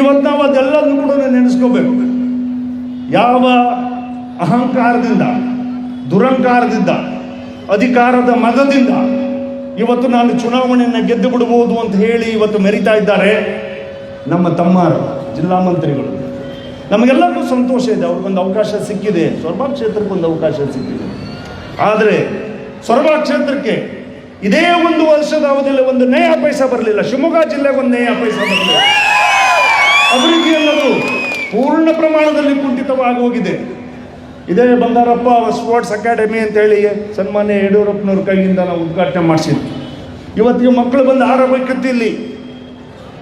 ಇವತ್ತು ನಾವು ಅದೆಲ್ಲದನ್ನು ಕೂಡ ನೆನೆಸ್ಕೋಬೇಕು. ಯಾವ ಅಹಂಕಾರದಿಂದ, ದುರಂಕಾರದಿಂದ, ಅಧಿಕಾರದ ಮದದಿಂದ ಇವತ್ತು ನಾನು ಚುನಾವಣೆಯನ್ನು ಗೆದ್ದು ಬಿಡಬಹುದು ಅಂತ ಹೇಳಿ ಇವತ್ತು ಮೆರಿತಾ ಇದ್ದಾರೆ ನಮ್ಮ ತಮ್ಮರು ಜಿಲ್ಲಾ ಮಂತ್ರಿಗಳು. ನಮಗೆಲ್ಲರಿಗೂ ಸಂತೋಷ ಇದೆ, ಅವ್ರಿಗೊಂದು ಅವಕಾಶ ಸಿಕ್ಕಿದೆ. ಸೊರಬ ಕ್ಷೇತ್ರಕ್ಕೊಂದು ಅವಕಾಶ ಸಿಕ್ಕಿದೆ. ಆದರೆ ಸೊರಬ ಕ್ಷೇತ್ರಕ್ಕೆ ಇದೇ ಒಂದು ವರ್ಷದ ಅವಧಿಯಲ್ಲಿ ಒಂದು ನೇಯ ಪೈಸಾ ಬರಲಿಲ್ಲ. ಶಿವಮೊಗ್ಗ ಜಿಲ್ಲೆಗೆ ಒಂದು ನೇಯ ಪೈಸಾ ಬರಲಿಲ್ಲ. ಅಭಿವೃದ್ಧಿ ಅನ್ನೋದು ಪೂರ್ಣ ಪ್ರಮಾಣದಲ್ಲಿ ಕುಂಠಿತವಾಗೋಗಿದೆ ಇದೇ ಬಂಗಾರಪ್ಪ ಸ್ಪೋರ್ಟ್ಸ್ ಅಕಾಡೆಮಿ ಅಂತೇಳಿ ಸನ್ಮಾನ್ಯ ಯಡಿಯೂರಪ್ಪನವ್ರ ಕೈಯಿಂದ ನಾವು ಉದ್ಘಾಟನೆ ಮಾಡಿಸಿದ್ವಿ. ಇವತ್ತಿಗೆ ಮಕ್ಕಳು ಬಂದು ಆರಂಭಕ್ಕಿತ್ತು ಇಲ್ಲಿ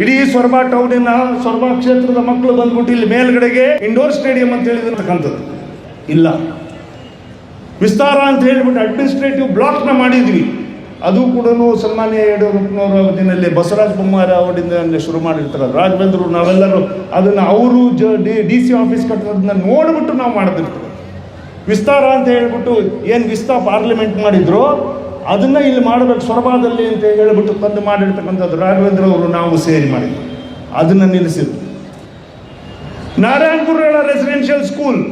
ಇಡೀ ಸ್ವರ್ಬಾ ಟೌನಿನ ಸೊರಬ ಕ್ಷೇತ್ರದ ಮಕ್ಕಳು ಬಂದ್ಬಿಟ್ಟು ಇಲ್ಲಿ ಮೇಲ್ಗಡೆಗೆ ಇಂಡೋರ್ ಸ್ಟೇಡಿಯಂ ಅಂತ ಹೇಳಿದಿರ್ತಕ್ಕಂಥದ್ದು ಇಲ್ಲ. ವಿಸ್ತಾರ ಅಂತ ಹೇಳಿಬಿಟ್ಟು ಅಡ್ಮಿನಿಸ್ಟ್ರೇಟಿವ್ ಬ್ಲಾಕ್ನ ಮಾಡಿದ್ವಿ. ಅದು ಕೂಡ ಸನ್ಮಾನ್ಯ ಯಡಿಯೂರಪ್ಪನವರ ಅವಧಿನಲ್ಲಿ ಬಸವರಾಜ ಬೊಮ್ಮಾರ ಅವರಿಂದ ಶುರು ಮಾಡಿರ್ತಾರೆ ರಾಘವೇಂದ್ರ ನಾವೆಲ್ಲರೂ ಅದನ್ನು ಅವರು ಜ, ಡಿ ಡಿ ಸಿ ಆಫೀಸ್ ಕಟ್ಟೋದನ್ನ ನೋಡಿಬಿಟ್ಟು ನಾವು ಮಾಡಿದಿರ್ತೀವಿ ವಿಸ್ತಾರ ಅಂತ ಹೇಳ್ಬಿಟ್ಟು ಏನು ವಿಸ್ತಾ ಪಾರ್ಲಿಮೆಂಟ್ ಮಾಡಿದ್ರು ಅದನ್ನು ಇಲ್ಲಿ ಮಾಡಬೇಕು, ಸೊರಬಾದಲ್ಲಿ ಅಂತ ಹೇಳಿಬಿಟ್ಟು ತಂದು ಮಾಡಿರ್ತಕ್ಕಂಥದ್ದು ರಾಘವೇಂದ್ರ ಅವರು ನಾವು ಸೇರಿ ಮಾಡಿದ್ವಿ ಅದನ್ನು ನಿಲ್ಲಿಸಿದ್ರು ನಾರಾಯಣಪುರ ರೆಸಿಡೆನ್ಷಿಯಲ್ ಸ್ಕೂಲ್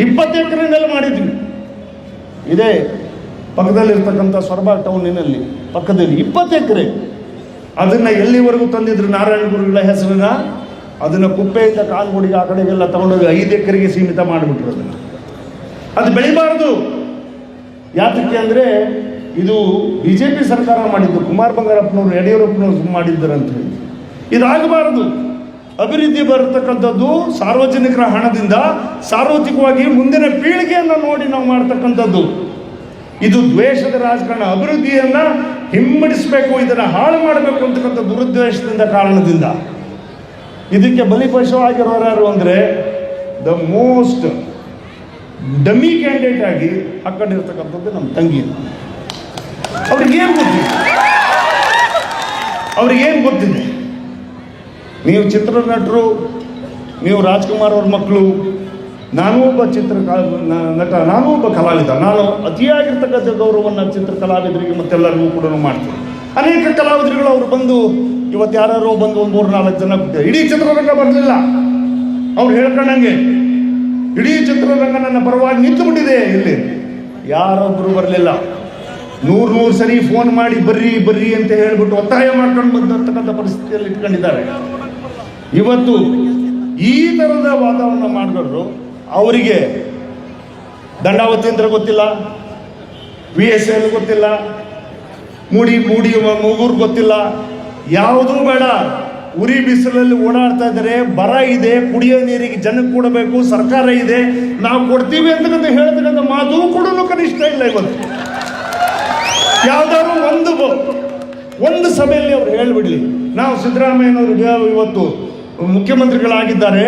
ಇಪ್ಪತ್ತು ಮಾಡಿದ್ವಿ. ಇದೇ ಪಕ್ಕದಲ್ಲಿರ್ತಕ್ಕಂಥ ಸೊರಬ ಟೌನಿನಲ್ಲಿ ಪಕ್ಕದಲ್ಲಿ ಇಪ್ಪತ್ತು ಎಕರೆ. ಅದನ್ನು ಎಲ್ಲಿವರೆಗೂ ತಂದಿದ್ರು ನಾರಾಯಣ ಗುರುಗಳ ಹೆಸರನ್ನ? ಅದನ್ನು ಕುಪ್ಪೆಯಿಂದ ಕಾಲ್ಗುಡಿಗೆ ಆ ಕಡೆಗೆಲ್ಲ ತಗೊಂಡೋಗಿ ಐದು ಎಕರೆಗೆ ಸೀಮಿತ ಮಾಡಿಬಿಟ್ರು ಅದನ್ನು. ಅದು ಬೆಳಿಬಾರ್ದು. ಯಾತಕ್ಕೆ ಅಂದರೆ ಇದು ಬಿ ಜೆ ಪಿ ಸರ್ಕಾರ ಮಾಡಿದ್ದು, ಕುಮಾರ್ ಬಂಗಾರಪ್ಪನವರು, ಯಡಿಯೂರಪ್ಪನವರು ಮಾಡಿದ್ದರು ಅಂತ ಹೇಳಿ ಇದಾಗಬಾರದು. ಅಭಿವೃದ್ಧಿ ಬರತಕ್ಕಂಥದ್ದು ಸಾರ್ವಜನಿಕರ ಹಣದಿಂದ ಸಾರ್ವತ್ರಿಕವಾಗಿ ಮುಂದಿನ ಪೀಳಿಗೆಯನ್ನು ನೋಡಿ ನಾವು ಮಾಡ್ತಕ್ಕಂಥದ್ದು. ಇದು ದ್ವೇಷದ ರಾಜಕಾರಣ. ಅಭಿವೃದ್ಧಿಯನ್ನ ಹಿಮ್ಮಡಿಸಬೇಕು ಇದನ್ನು ಹಾಳು ಮಾಡಬೇಕು ಅಂತಕ್ಕಂಥ ದುರುದ್ದೇಶದಿಂದ, ಕಾರಣದಿಂದ. ಇದಕ್ಕೆ ಬಲಿಪಶು ಆಗಿರೋರು ಯಾರು ಅಂದರೆ ದ ಮೋಸ್ಟ್ ಡಮ್ಮಿ ಕ್ಯಾಂಡಿಡೇಟ್ ಆಗಿ ಹಾಕೊಂಡಿರ್ತಕ್ಕಂಥದ್ದು ನಮ್ಮ ತಂಗಿ. ಅವ್ರಿಗೇನು ಬುದ್ಧಿ? ಅವ್ರಿಗೇನು ಗೊತ್ತಿದೆ? ನೀವು ಚಿತ್ರನಟರು, ನೀವು ರಾಜ್ಕುಮಾರ್ ಅವ್ರ ಮಕ್ಕಳು ನಾನೂ ಒಬ್ಬ ಚಿತ್ರ ನಟ ನಾನೂ ಒಬ್ಬ ಕಲಾವಿದ, ನಾನು ಅತಿಯಾಗಿರ್ತಕ್ಕಂಥ ಗೌರವವನ್ನು ಚಿತ್ರ ಕಲಾವಿದರಿಗೆ ಮತ್ತೆಲ್ಲರಿಗೂ ಕೂಡ ಮಾಡ್ತೀನಿ. ಅನೇಕ ಕಲಾವಿದರುಗಳು ಅವರು ಬಂದು ಇವತ್ತು ಯಾರು ಬಂದು ಒಂದು ಮೂರು ನಾಲ್ಕು ಜನ ಕೊಟ್ಟಿದ್ದಾರೆ ಇಡೀ ಚಿತ್ರರಂಗ ಬರಲಿಲ್ಲ. ಅವ್ರು ಹೇಳ್ಕೊಂಡಂಗೆ, ಇಡೀ ಚಿತ್ರರಂಗ ನನ್ನ ಪರವಾಗಿ ನಿಂತು ಬಿಟ್ಟಿದೆ ಇಲ್ಲಿ. ಯಾರೊಬ್ಬರು ಬರಲಿಲ್ಲ. ನೂರು ನೂರು ಸರಿ ಫೋನ್ ಮಾಡಿ ಬರ್ರಿ ಬರ್ರಿ ಅಂತ ಹೇಳ್ಬಿಟ್ಟು ಒತ್ತಾಯ ಮಾಡ್ಕೊಂಡು ಬಂದಿರ್ತಕ್ಕಂಥ ಪರಿಸ್ಥಿತಿಯಲ್ಲಿ ಇಟ್ಕೊಂಡಿದ್ದಾರೆ. ಇವತ್ತು ಈ ಥರದ ವಾತಾವರಣ ಮಾಡಿದವರು ಅವರಿಗೆ ದಂಡಾವತಿ ಅಂದ್ರೆ ಗೊತ್ತಿಲ್ಲ ವಿ ಎಸ್ ಎಲ್ ಗೊತ್ತಿಲ್ಲ, ಮೂಡಿ ಮೂಡಿ ಮೂಗೂರು ಗೊತ್ತಿಲ್ಲ. ಯಾವುದೂ ಬೇಡ, ಉರಿ ಬಿಸಿಲಲ್ಲಿ ಓಡಾಡ್ತಾ ಇದ್ರೆ ಬರ ಇದೆ, ಕುಡಿಯೋ ನೀರಿಗೆ ಜನಕ್ಕೆ ಕೊಡಬೇಕು, ಸರ್ಕಾರ ಇದೆ, ನಾವು ಕೊಡ್ತೀವಿ ಅಂತಕ್ಕಂಥ ಹೇಳ್ತಕ್ಕಂಥ ಮಾತು ಕೂಡ ಕನಿಷ್ಠ ಇಲ್ಲ ಇವತ್ತು. ಯಾವ್ದಾದ್ರು ಒಂದು ಒಂದು ಸಭೆಯಲ್ಲಿ ಅವ್ರು ಹೇಳ್ಬಿಡ್ಲಿ. ನಾವು ಸಿದ್ದರಾಮಯ್ಯನವರು ಇವತ್ತು ಮುಖ್ಯಮಂತ್ರಿಗಳಾಗಿದ್ದಾರೆ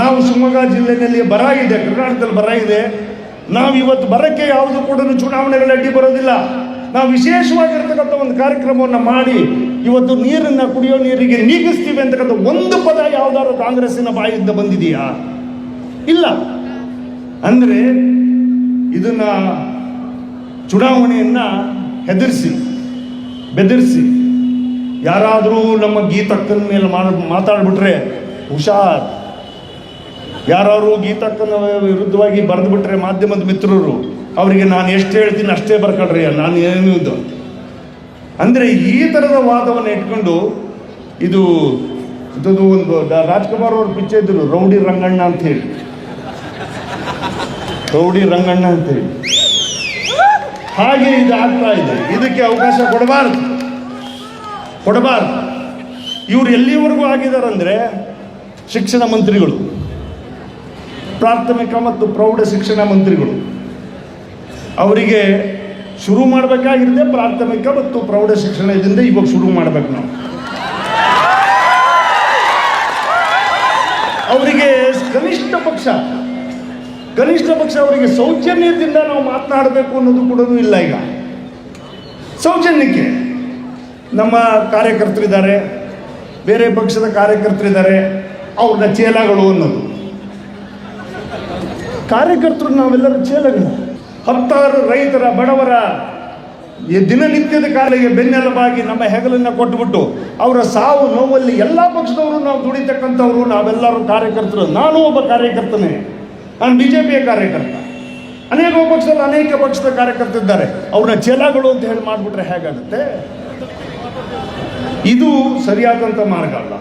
ನಾವು ಶಿವಮೊಗ್ಗ ಜಿಲ್ಲೆಯಲ್ಲಿ ಬರ ಇದೆ, ಕರ್ನಾಟಕದಲ್ಲಿ ಬರ ಇದೆ. ನಾವು ಇವತ್ತು ಬರಕ್ಕೆ ಯಾವುದು ಕೂಡ ಚುನಾವಣೆಗಳ ಅಡ್ಡಿ ಬರೋದಿಲ್ಲ. ನಾವು ವಿಶೇಷವಾಗಿರ್ತಕ್ಕಂಥ ಒಂದು ಕಾರ್ಯಕ್ರಮವನ್ನು ಮಾಡಿ ಇವತ್ತು ನೀರನ್ನು ಕುಡಿಯೋ ನೀರಿಗೆ ನೀಗಿಸ್ತೀವಿ ಅಂತಕ್ಕಂಥ ಒಂದು ಪದ ಯಾವ್ದಾದ್ರು ಕಾಂಗ್ರೆಸ್ಸಿನ ಬಾಯಿಂದ ಬಂದಿದೆಯಾ? ಇಲ್ಲ. ಅಂದರೆ ಇದನ್ನ ಚುನಾವಣೆಯನ್ನು ಹೆದರಿಸಿ, ಬೆದರಿಸಿ. ಯಾರಾದರೂ ನಮ್ಮ ಗೀತಕ್ಕನ ಮೇಲೆ ಮಾತಾಡ್ಬಿಟ್ರೆ ಹುಷಾರ್. ಯಾರು ಗೀತಕ್ಕನ ವಿರುದ್ಧವಾಗಿ ಬರೆದು ಬಿಟ್ರೆ ಮಾಧ್ಯಮದ ಮಿತ್ರರು, ಅವರಿಗೆ ನಾನು ಎಷ್ಟು ಹೇಳ್ತೀನಿ ಅಷ್ಟೇ ಬರ್ಕೊಳ್ರಿ, ನಾನು ಏನು ಇದು ಅಂದರೆ ಈ ಥರದ ವಾದವನ್ನು ಇಟ್ಕೊಂಡು ಇದು ಇದು ಒಂದು ರಾಜ್ಕುಮಾರ್ ಅವ್ರ ಪಿಚ್ಚೆ ಇದ್ರು, ರೌಡಿ ರಂಗಣ್ಣ ಅಂತ ಹೇಳಿ. ರೌಡಿ ರಂಗಣ್ಣ ಅಂತ ಹೇಳಿ. ಹಾಗೆ ಇದು ಆಗ್ತಾ ಇದೆ. ಇದಕ್ಕೆ ಅವಕಾಶ ಕೊಡಬಾರ್ದು. ಕೊಡಬಾರ್ದು. ಇವರು ಎಲ್ಲಿವರೆಗೂ ಆಗಿದಾರಂದ್ರೆ ಶಿಕ್ಷಣ ಮಂತ್ರಿಗಳು. ಪ್ರಾಥಮಿಕ ಮತ್ತು ಪ್ರೌಢ ಶಿಕ್ಷಣ ಮಂತ್ರಿಗಳು. ಅವರಿಗೆ ಶುರು ಮಾಡಬೇಕಾಗಿರದೆ ಪ್ರಾಥಮಿಕ ಮತ್ತು ಪ್ರೌಢ ಶಿಕ್ಷಣದಿಂದ ಇವಾಗ ಶುರು ಮಾಡ್ಬೇಕು ನಾವು. ಅವರಿಗೆ ಕನಿಷ್ಠ ಪಕ್ಷ ಕನಿಷ್ಠ ಪಕ್ಷ ಅವರಿಗೆ ಸೌಜನ್ಯದಿಂದ ನಾವು ಮಾತನಾಡಬೇಕು ಅನ್ನೋದು ಕೂಡ ಇಲ್ಲ ಈಗ. ಸೌಜನ್ಯಕ್ಕೆ ನಮ್ಮ ಕಾರ್ಯಕರ್ತರಿದ್ದಾರೆ, ಬೇರೆ ಪಕ್ಷದ ಕಾರ್ಯಕರ್ತರಿದ್ದಾರೆ, ಅವ್ರನ್ನ ಚೇಲಗಳು ಅನ್ನೋದು. ಕಾರ್ಯಕರ್ತರು ನಾವೆಲ್ಲರೂ ಚೇಲಗಳು ಹತ್ತಾರು ರೈತರ ಬಡವರ ಈ ದಿನನಿತ್ಯದ ಕಾಲಿಗೆ ಬೆನ್ನೆಲುಬಾಗಿ ನಮ್ಮ ಹೆಗಲನ್ನ ಕೊಟ್ಟುಬಿಟ್ಟು ಅವರ ಸಾವು ನೋವಲ್ಲಿ ಎಲ್ಲ ಪಕ್ಷದವರು ನಾವು ದುಡಿತಕ್ಕಂಥವ್ರು, ನಾವೆಲ್ಲರೂ ಕಾರ್ಯಕರ್ತರು. ನಾನು ಒಬ್ಬ ಕಾರ್ಯಕರ್ತನೇ. ನಾನು ಬಿ ಜೆ ಪಿಯ ಕಾರ್ಯಕರ್ತ. ಅನೇಕ ಪಕ್ಷದಲ್ಲಿ ಅನೇಕ ಪಕ್ಷದ ಕಾರ್ಯಕರ್ತರಿದ್ದಾರೆ. ಅವ್ರನ್ನ ಚೆಲಗಳು ಅಂತ ಹೇಳಿ ಮಾಡಿಬಿಟ್ರೆ ಹೇಗಾಗುತ್ತೆ? ಇದು ಸರಿಯಾದಂಥ ಮಾರ್ಗ ಅಲ್ಲ.